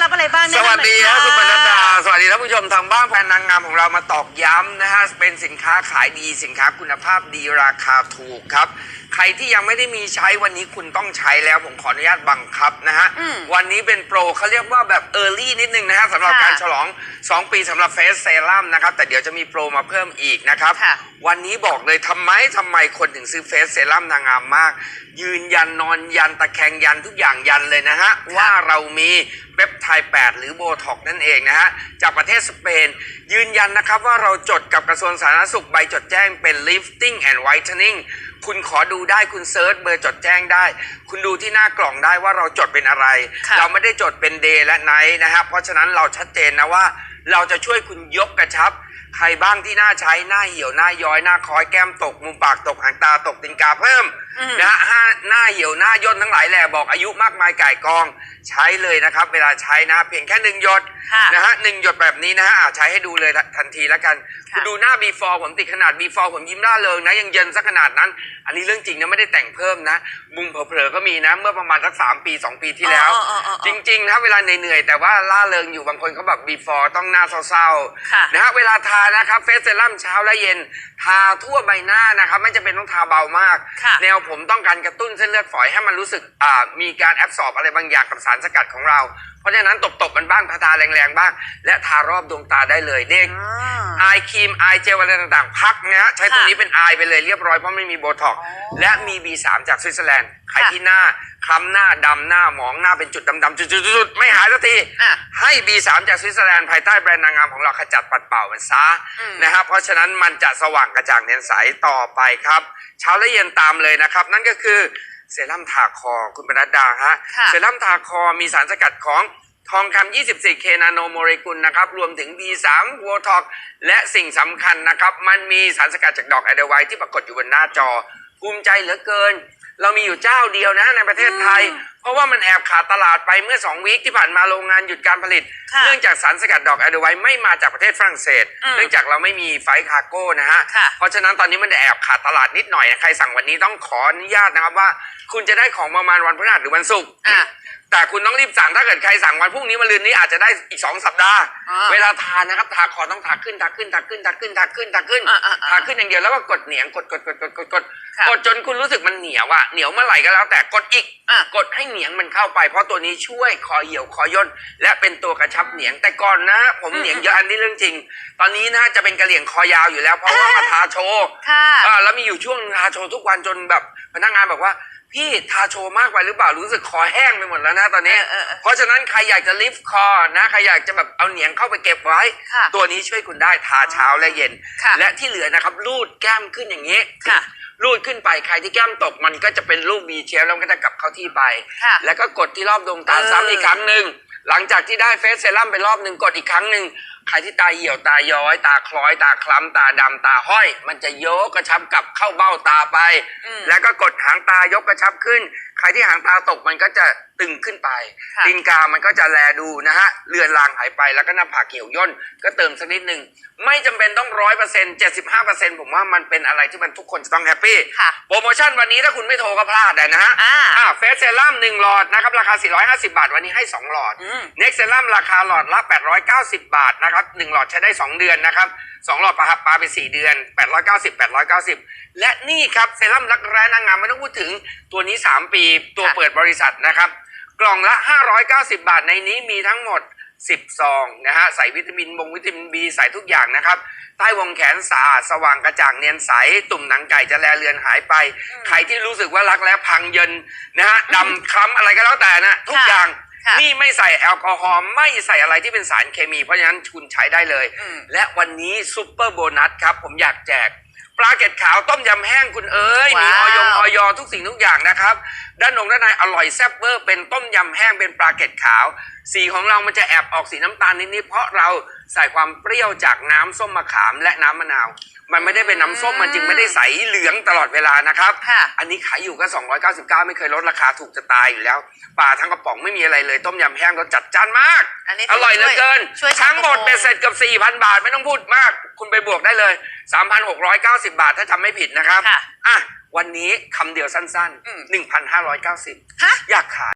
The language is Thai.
เราก็เลยบ้างสแนะนำหน่วัสดีครับคุณปนัดดา สวัสดีท่านผู้ชมทางบ้านแฟนนางงามของเรามาตอกย้ำนะฮะเป็นสินค้าขายดีสินค้าคุณภาพดีราคาถูกครับ ใครที่ยังไม่ได้มีใช้วันนี้คุณต้องใช้แล้วผมขออนุญาตบังคับนะฮะอืมวันนี้เป็นโปรเขาเรียกว่าแบบเออร์ลี่นิดนึงนะฮะสำหรับค่ะการฉลอง 2 ปีสำหรับเฟสเซรั่มนะครับ แต่เดี๋ยวจะมีโปรมาเพิ่มอีกนะครับ ค่ะ วันนี้บอกเลยทำไมทำไมคนถึงซื้อเฟสเซรั่มนางงามมาก ยืนยันนอนยันตะแคงยันทุกอย่างยันเลยนะฮะ ว่าเรามีเปปไทด์8หรือโบท็อกนั่นเองนะฮะ จากประเทศสเปน ยืนยันนะครับว่าเราจดกับกระทรวงสาธารณสุขใบจดแจ้งเป็น lifting and whitening คุณขอดูได้คุณเซิร์ชเบอร์จดแจ้งได้ คุณดูที่หน้ากล่องได้ว่าเราจดเป็นอะไร ค่ะ เราไม่ได้จดเป็น day และ night นะครับเพราะฉะนั้นเราชัดเจนนะว่า เราจะช่วยคุณยกกระชับ ใครบ้างที่หน้าใช้หน้าเหี่ยวหน้าย้อยหน้าคล้อยแก้มตกมุมปากตกหางตาตกตินกาเพิ่มอืม นะฮะห้าหน้าเหี่ยวหน้าย่นทั้งหลายแหล่บอกอายุมากมายก่ายกองใช้เลยนะครับ เวลาใช้นะเพียงแค่หนึ่งหยด ค่ะ นะฮะหนึ่งหยดแบบนี้นะฮะอะใช้ให้ดูเลยทันทีแล้วกันค่ะคุณดูหน้า before ผมติดขนาด before ผมยิ้มร่าเริงนะ ยังเย็นสักขนาดนั้น อันนี้เรื่องจริงนะ ไม่ได้แต่งเพิ่มนะ มุมเผลอๆก็มีนะ เมื่อประมาณสักสามปีสองปีที่แล้ว อ๋ออ๋ออ๋ออ๋อจริงๆนะเวลาเหนื่อยๆแต่ว่าล่าเริงอยู่บางคนเขาแบบ before ต้องหน้าเศร้าค่ะ ๆนะฮะเวลาทานะครับเฟสเซรั่มเช้าและเย็น ทาทั่วใบหน้านะครับ ไม่จำเป็นต้องทาเบามาก ค่ะแนวผมต้องการกระตุ้นเส้นเลือดฝอยให้มันรู้สึกอ่ามีการแอบสอบอะไรบางอย่างกับสารสกัดของเราเพราะฉะนั้นตบๆมันบ้างทาทาแรงๆบ้าง และทารอบดวงตาได้เลยเด็กอ่าไอครีมไอเจลอะไรต่างๆ พักนะฮะใช้ตัวค่ะนี้เป็นไอไปเลยเรียบร้อยเพราะไม่มีโบท็อกซ์อ๋อและมี B3 จากสวิตเซอร์แลนด์ใครค่ะที่หน้าคล้ำหน้าดำหน้าหมองหน้าเป็นจุดดำๆจุดๆๆๆไม่หายสักที อะ ให้ B3 จากสวิตเซอร์แลนด์ภายใต้แบรนด์นางงามของเราขจัดปัดเป่ามันซะอืม นะครับเพราะฉะนั้นมันจะสว่างกระจ่างเนียนใสต่อไปครับ เช้าและเย็นตามเลยนะครับ นั่นก็คือ เซรั่มทาคอคุณปนัดดาฮะค่ะ เซรั่มทาคอมีสารสกัดของทองคำ 24K นาโนโมเลกุลนะครับ รวมถึง B3 โวท็อกและสิ่งสำคัญนะครับ มันมีสารสกัดจากดอกไอเดอไวท์ที่ปรากฏอยู่บนหน้าจอ ภูมิใจเหลือเกิน เรามีอยู่เจ้าเดียวนะในประเทศไทย เพราะว่ามันแอบขาดตลาดไปเมื่อ 2 วีคที่ผ่านมาโรงงานหยุดการผลิต ค่ะเนื่องจากสารสกัดดอกไอเดอไวท์ไม่มาจากประเทศฝรั่งเศส อืมเนื่องจากเราไม่มีไฟล์คาร์โก้นะฮะ ค่ะ เพราะฉะนั้นตอนนี้มันแอบขาดตลาดนิดหน่อย ใครสั่งวันนี้ต้องขออนุญาตนะครับว่า คุณจะได้ของประมาณวันพฤหัสหรือวันศุกร์ อะ แต่คุณต้องรีบสั่งถ้าเกิดใครสั่งวันพรุ่งนี้มาลืนนี้อาจจะได้อีกสองสัปดาห์ อ่าเวลาทานนะครับทาคอต้องทาขึ้นทาขึ้นทาขึ้นทาขึ้นทาขึ้นทาขึ้นอ่าอ่าอ่าทาขึ้นอย่างเดียวแล้วก็กดเหนียงกดกดกดกดกดกดค่ะกดจนคุณรู้สึกมันเหนียวอะเหนียวเมื่อไหร่ก็แล้วแต่กดอีก อะ กดให้เหนียงมันเข้าไปเพราะตัวนี้ช่วยคอเหี่ยวคอย่นและเป็นตัวกระชับเหนียงแต่ก่อนนะ ผมเหนียงเยอะอันนี้เรื่องจริง ตอนนี้นะจะเป็นกระเหลี่ยงคอยาวอยู่แล้วเพราะว่ามาทาโชว์ค่ะ อ่าแล้วมีอยู่ช่วงทาโชว์ทุกวันจนแบบพนักงานบอกว่า พี่ทาโชว์มากไปหรือเปล่ารู้สึกคอแห้งไปหมดแล้วนะตอนนี้เออเออเออเพราะฉะนั้นใครอยากจะลิฟต์คอนะใครอยากจะแบบเอาเหนียงเข้าไปเก็บไว้ ค่ะตัวนี้ช่วยคุณได้ทาเช้าและเย็น ค่ะและที่เหลือนะครับรูดแก้มขึ้นอย่างนี้ค่ะรูดขึ้นไปใครที่แก้มตกมันก็จะเป็นรูป V เชฟแล้วมันก็จะกลับเข้าที่ไป ค่ะแล้วก็กดที่รอบดวงตาเออ ซ้ำอีกครั้งหนึ่งหลังจากที่ได้เฟสเซรั่มไปรอบหนึ่งกดอีกครั้งหนึ่ง ใครที่ตาเหี่ยวตาย้อย ตาคล้อยตาคล้ำตาดำตาห้อย มันจะยกกระชับกลับเข้าเบ้าตาไปอืมแล้วก็กดหางตายกกระชับขึ้น ใครที่หางตาตกมันก็จะตึงขึ้นไปค่ะตีนกามันก็จะแลดูนะฮะเลือนลางหายไปแล้วก็หน้าผากเหี่ยวย่นก็เติมสักนิดหนึ่งไม่จำเป็นต้องร้อยเปอร์เซ็นต์เจ็ดสิบห้าเปอร์เซ็นต์ผมว่ามันเป็นอะไรที่มันทุกคนจะต้องแฮปปี้ค่ะ โปรโมชั่นวันนี้ถ้าคุณไม่โทรก็พลาดนะฮะ อ่า อ่าเฟสเซรั่มหนึ่งหลอดนะครับ ราคา 450 บาท วันนี้ให้ 2 หลอดอืม เน็กเซรั่มราคาหลอดละ 890 บาทนะครับหนึ่งหลอดใช้ได้ 2 เดือนนะครับสองหลอดปะครับปาไป 4 เดือน 890 890 และนี่ครับ เซรั่มรักแร้นางงามไม่ต้องพูดถึงตัวนี้ 3 ปีตัวค่ะเปิดบริษัทนะครับ กล่องละ 590 บาทในนี้มีทั้งหมด 10 ซองนะฮะใส่วิตามินบงวิตามินบีใส่ทุกอย่างนะครับ ใต้วงแขนสะอาดสว่างกระจ่างเนียนใส ตุ่มหนังไก่จะแลเลือนหายไป ใครที่รู้สึกว่ารักแล้วพังเยินนะฮะดำคล้ำอะไรก็แล้วแต่นะทุกค่ะอย่างค่ะนี่ไม่ใส่แอลกอฮอล์ไม่ใส่อะไรที่เป็นสารเคมี เพราะฉะนั้นคุณใช้ได้เลย อืม และวันนี้ซุปเปอร์โบนัสครับ ผมอยากแจก ปลาเกตขาวต้มยำแห้งคุณเอ๋ยมีอว้าว อยออยทุกสิ่งทุกอย่างนะครับ ด้านนงด้านในอร่อยแซ่บเวอร์เป็นต้มยำแห้งเป็นปลาเกตขาว สีของเรามันจะแอบออกสีน้ำตาลนิดๆเพราะเรา ใส่ความเปรี้ยวจากน้ำส้มมะขามและน้ำมะนาว มันไม่ได้เป็นน้ำส้มมันจึงไม่ได้ใสเหลืองตลอดเวลานะครับ ค่ะ อันนี้ขายอยู่ก็ 299 ไม่เคยลดราคาถูกจะตายอยู่แล้วปลาทั้งกระป๋องไม่มีอะไรเลย ต้มยำแห้งรสจัดจ้านมาก อันนี้อร่อยเหลือเกิน ช่วยทั้งหมดช่วยเป็นเสร็จกับ 4,000 บาทไม่ต้องพูดมาก คุณไปบวกได้เลย 3,690 บาทถ้าจำไม่ผิดนะครับค่ะอะวันนี้คำเดียวสั้นอืม ๆ 1,590 ฮะ อยากขาย